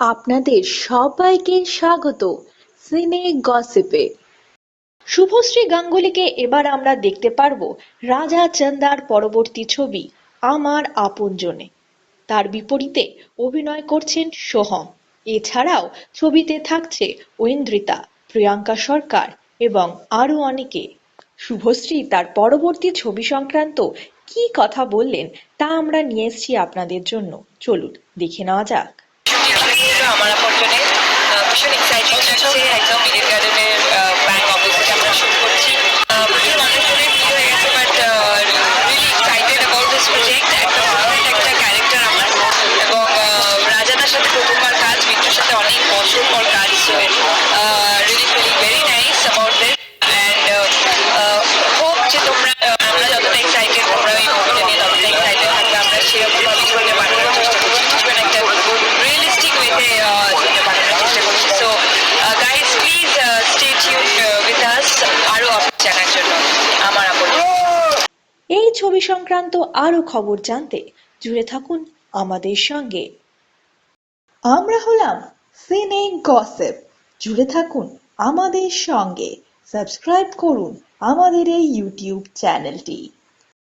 আপনাদের সবাইকে স্বাগত সিনে গসিপে। শুভশ্রী গাঙ্গুলিকে এবার আমরা দেখতে পারব রাজা চন্দার পরবর্তী ছবি, আমার আপনজনে। তার বিপরীতে অভিনয় করছেন সোহম। এছাড়াও ছবিতে থাকছে ঐন্দ্রিতা, প্রিয়াঙ্কা সরকার এবং আরও অনেকে। শুভশ্রী তার পরবর্তী ছবি সংক্রান্ত কি কথা বললেন তা আমরা নিয়ে এসেছি আপনাদের জন্য। চলুন, দেখে নেওয়া যাক। ছিল আমার আপনজনে আহ, ভীষণ এক্সাইটিং লাগছে একদম মিডিল জানার জন্য আমার আপনি এই ছবি সংক্রান্ত আরও খবর জানতে জুড়ে থাকুন আমাদের সঙ্গে। আমরা হলাম সিনে গসেপ। জুড়ে থাকুন আমাদের সঙ্গে। সাবস্ক্রাইব করুন আমাদের এই ইউটিউব চ্যানেলটি।